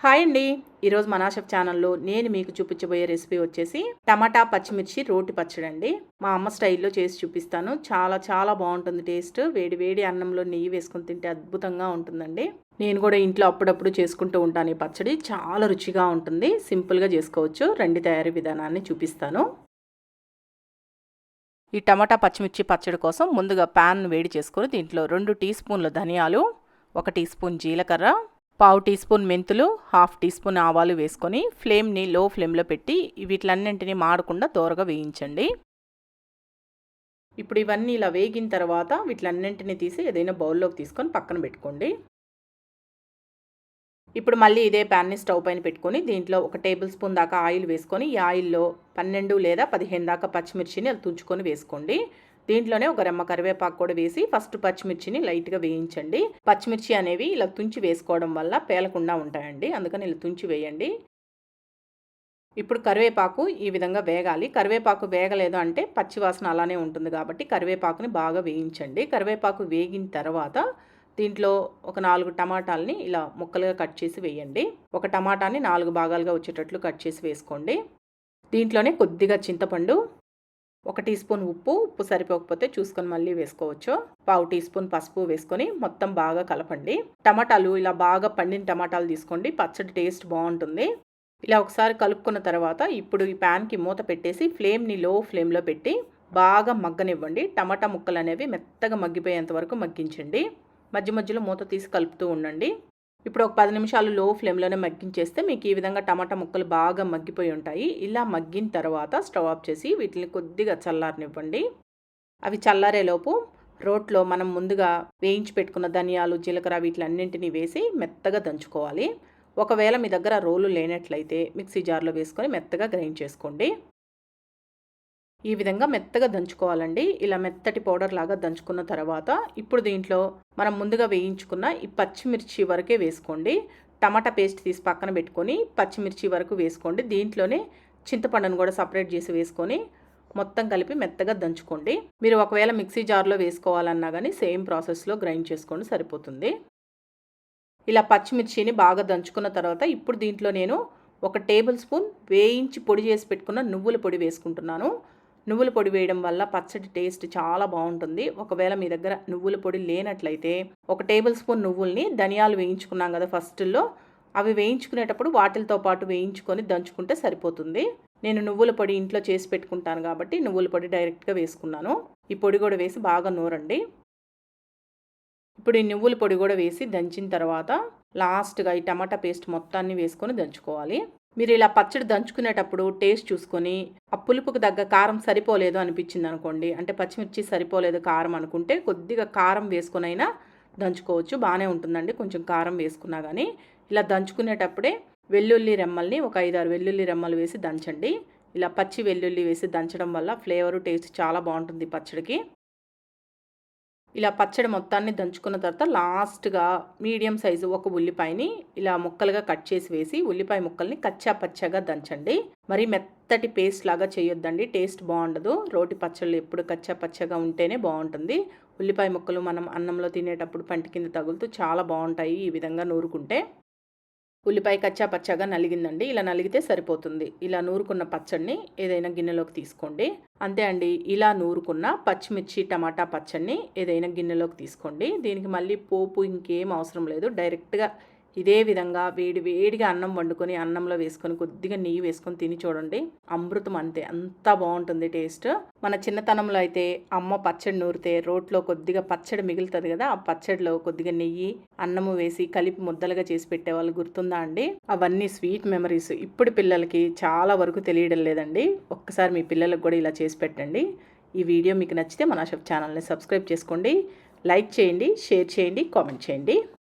Hi అండి. ఈరోజు మనాషఫ్ ఛానల్లో నేను మీకు చూపించబోయే రెసిపీ వచ్చేసి టమాటా పచ్చిమిర్చి రోటి పచ్చడి అండి. మా అమ్మ స్టైల్లో చేసి చూపిస్తాను. చాలా చాలా బాగుంటుంది టేస్ట్. వేడి వేడి అన్నంలో నెయ్యి వేసుకుని తింటే అద్భుతంగా ఉంటుందండి. నేను కూడా ఇంట్లో అప్పుడప్పుడు చేసుకుంటూ ఉంటాను ఈ పచ్చడి. చాలా రుచిగా ఉంటుంది. సింపుల్గా చేసుకోవచ్చు. రెండు తయారీ విధానాన్ని చూపిస్తాను. ఈ టమాటా పచ్చిమిర్చి పచ్చడి కోసం ముందుగా ప్యాన్ వేడి చేసుకొని దీంట్లో రెండు టీ స్పూన్ల ధనియాలు ఒక టీ స్పూన్ జీలకర్ర పావు టీ స్పూన్ మెంతులు హాఫ్ టీ స్పూన్ ఆవాలు వేసుకొని ఫ్లేమ్ని లో ఫ్లేమ్లో పెట్టి వీటిలన్నింటినీ మాడకుండా దోరగా వేయించండి. ఇప్పుడు ఇవన్నీ ఇలా వేగిన తర్వాత వీటిలన్నింటినీ తీసి ఏదైనా బౌల్లోకి తీసుకొని పక్కన పెట్టుకోండి. ఇప్పుడు మళ్ళీ ఇదే ప్యాన్ని స్టవ్ పైన పెట్టుకొని దీంట్లో ఒక టేబుల్ స్పూన్ దాకా ఆయిల్ వేసుకొని ఈ ఆయిల్లో పన్నెండు లేదా పదిహేను దాకా పచ్చిమిర్చిని అది తుంచుకొని వేసుకోండి. దీంట్లోనే ఒక రెమ్మ కరివేపాకు కూడా వేసి ఫస్ట్ పచ్చిమిర్చిని లైట్గా వేయించండి. పచ్చిమిర్చి అనేవి ఇలా తుంచి వేసుకోవడం వల్ల పేలకుండా ఉంటాయండి. అందుకని ఇలా తుంచి వేయండి. ఇప్పుడు కరివేపాకు ఈ విధంగా వేగాలి. కరివేపాకు వేగలేదు అంటే పచ్చివాసన అలానే ఉంటుంది కాబట్టి కరివేపాకుని బాగా వేయించండి. కరివేపాకు వేగిన తర్వాత దీంట్లో ఒక నాలుగు టమాటాలని ఇలా ముక్కలుగా కట్ చేసి వేయండి. ఒక టమాటాని నాలుగు భాగాలుగా వచ్చేటట్లు కట్ చేసి వేసుకోండి. దీంట్లోనే కొద్దిగా చింతపండు ఒక టీ స్పూన్ ఉప్పు ఉప్పు సరిపోకపోతే చూసుకొని మళ్ళీ వేసుకోవచ్చు. పావు టీ స్పూన్ పసుపు వేసుకొని మొత్తం బాగా కలపండి. టమాటాలు ఇలా బాగా పండిన టమాటాలు తీసుకోండి. పచ్చడి టేస్ట్ బాగుంటుంది. ఇలా ఒకసారి కలుపుకున్న తర్వాత ఇప్పుడు ఈ ప్యాన్కి మూత పెట్టేసి ఫ్లేమ్ని లో ఫ్లేమ్లో పెట్టి బాగా మగ్గనివ్వండి. టమాటా ముక్కలు అనేవి మెత్తగా మగ్గిపోయేంత వరకు మగ్గించండి. మధ్య మధ్యలో మూత తీసి కలుపుతూ ఉండండి. ఇప్పుడు ఒక పది నిమిషాలు లో ఫ్లేమ్లోనే మగ్గించేస్తే మీకు ఈ విధంగా టమాటా ముక్కలు బాగా మగ్గిపోయి ఉంటాయి. ఇలా మగ్గిన తర్వాత స్టవ్ ఆఫ్ చేసి వీటిని కొద్దిగా చల్లారనివ్వండి. అవి చల్లారేలోపు రోట్లో మనం ముందుగా వేయించి పెట్టుకున్న ధనియాలు జీలకర్ర వీటిలన్నింటినీ వేసి మెత్తగా దంచుకోవాలి. ఒకవేళ మీ దగ్గర రోలు లేనట్లయితే మిక్సీ జార్లో వేసుకొని మెత్తగా గ్రైండ్ చేసుకోండి. ఈ విధంగా మెత్తగా దంచుకోవాలండి. ఇలా మెత్తటి పౌడర్ లాగా దంచుకున్న తర్వాత ఇప్పుడు దీంట్లో మనం ముందుగా వేయించుకున్న ఈ పచ్చిమిర్చి వరకే వేసుకోండి. టమాటా పేస్ట్ తీసి పక్కన పెట్టుకొని పచ్చిమిర్చి వరకు వేసుకోండి. దీంట్లోనే చింతపండును కూడా సపరేట్ చేసి వేసుకొని మొత్తం కలిపి మెత్తగా దంచుకోండి. మీరు ఒకవేళ మిక్సీ జార్లో వేసుకోవాలన్నా కానీ సేమ్ ప్రాసెస్లో గ్రైండ్ చేసుకోండి సరిపోతుంది. ఇలా పచ్చిమిర్చిని బాగా దంచుకున్న తర్వాత ఇప్పుడు దీంట్లో నేను ఒక టేబుల్ స్పూన్ వేయించి పొడి చేసి పెట్టుకున్న నువ్వుల పొడి వేసుకుంటున్నాను. నువ్వుల పొడి వేయడం వల్ల పచ్చడి టేస్ట్ చాలా బాగుంటుంది. ఒకవేళ మీ దగ్గర నువ్వుల పొడి లేనట్లయితే ఒక టేబుల్ స్పూన్ నువ్వుల్ని ధనియాలు వేయించుకున్నాం కదా ఫస్ట్లో అవి వేయించుకునేటప్పుడు వాటిలతో పాటు వేయించుకొని దంచుకుంటే సరిపోతుంది. నేను నువ్వుల పొడి ఇంట్లో చేసి పెట్టుకుంటాను కాబట్టి నువ్వుల పొడి డైరెక్ట్గా వేసుకున్నాను. ఈ పొడి కూడా వేసి బాగా నూరండి. ఇప్పుడు ఈ నువ్వుల పొడి కూడా వేసి దంచిన తర్వాత లాస్ట్గా ఈ టమాటా పేస్ట్ మొత్తాన్ని వేసుకొని దంచుకోవాలి. మీరు ఇలా పచ్చడి దంచుకునేటప్పుడు టేస్ట్ చూసుకొని ఆ పులుపుకు తగ్గ కారం సరిపోలేదు అనిపించింది అనుకోండి. అంటే పచ్చిమిర్చి సరిపోలేదు కారం అనుకుంటే కొద్దిగా కారం వేసుకొనైనా దంచుకోవచ్చు. బాగానే ఉంటుందండి. కొంచెం కారం వేసుకున్నా కానీ ఇలా దంచుకునేటప్పుడే వెల్లుల్లి రెమ్మల్ని ఒక ఐదారు వెల్లుల్లి రెమ్మలు వేసి దంచండి. ఇలా పచ్చి వెల్లుల్లి వేసి దంచడం వల్ల ఫ్లేవరు టేస్ట్ చాలా బాగుంటుంది పచ్చడికి. ఇలా పచ్చడి మొత్తాన్ని దంచుకున్న తర్వాత లాస్ట్గా మీడియం సైజు ఒక ఉల్లిపాయని ఇలా ముక్కలుగా కట్ చేసి వేసి ఉల్లిపాయ ముక్కల్ని కచ్చా పచ్చగా దంచండి. మరి మెత్తటి పేస్ట్ లాగా చేయొద్దండి. టేస్ట్ బాగుండదు. రోటి పచ్చళ్ళు ఎప్పుడు కచ్చా పచ్చగా ఉంటేనే బాగుంటుంది. ఉల్లిపాయ ముక్కలు మనం అన్నంలో తినేటప్పుడు పంటి కింద తగులుతూ చాలా బాగుంటాయి ఈ విధంగా నూరుకుంటే. ఉల్లిపాయ కచ్చా పచ్చగా నలిగిందండి. ఇలా నలిగితే సరిపోతుంది. ఇలా నూరుకున్న పచ్చడిని ఏదైనా గిన్నెలోకి తీసుకోండి. అంతే అండి. ఇలా నూరుకున్న పచ్చిమిర్చి టమాటా పచ్చడిని ఏదైనా గిన్నెలోకి తీసుకోండి. దీనికి మళ్ళీ పోపు ఇంకేం అవసరం లేదు. డైరెక్ట్గా ఇదే విధంగా వేడి వేడిగా అన్నం వండుకొని అన్నంలో వేసుకొని కొద్దిగా నెయ్యి వేసుకొని తిని చూడండి. అమృతం అంతే అంత బాగుంటుంది టేస్ట్. మన చిన్నతనంలో అయితే అమ్మ పచ్చడి నూరితే రోట్లో కొద్దిగా పచ్చడి మిగులుతుంది కదా ఆ పచ్చడిలో కొద్దిగా నెయ్యి అన్నము వేసి కలిపి ముద్దలుగా చేసి పెట్టేవాళ్ళు గుర్తుందా అండి? అవన్నీ స్వీట్ మెమరీస్. ఇప్పుడు పిల్లలకి చాలా వరకు తెలియడం లేదండి. ఒక్కసారి మీ పిల్లలకు కూడా ఇలా చేసి పెట్టండి. ఈ వీడియో మీకు నచ్చితే మన షెఫ్ ఛానల్ని సబ్స్క్రైబ్ చేసుకోండి. లైక్ చేయండి షేర్ చేయండి కామెంట్ చేయండి.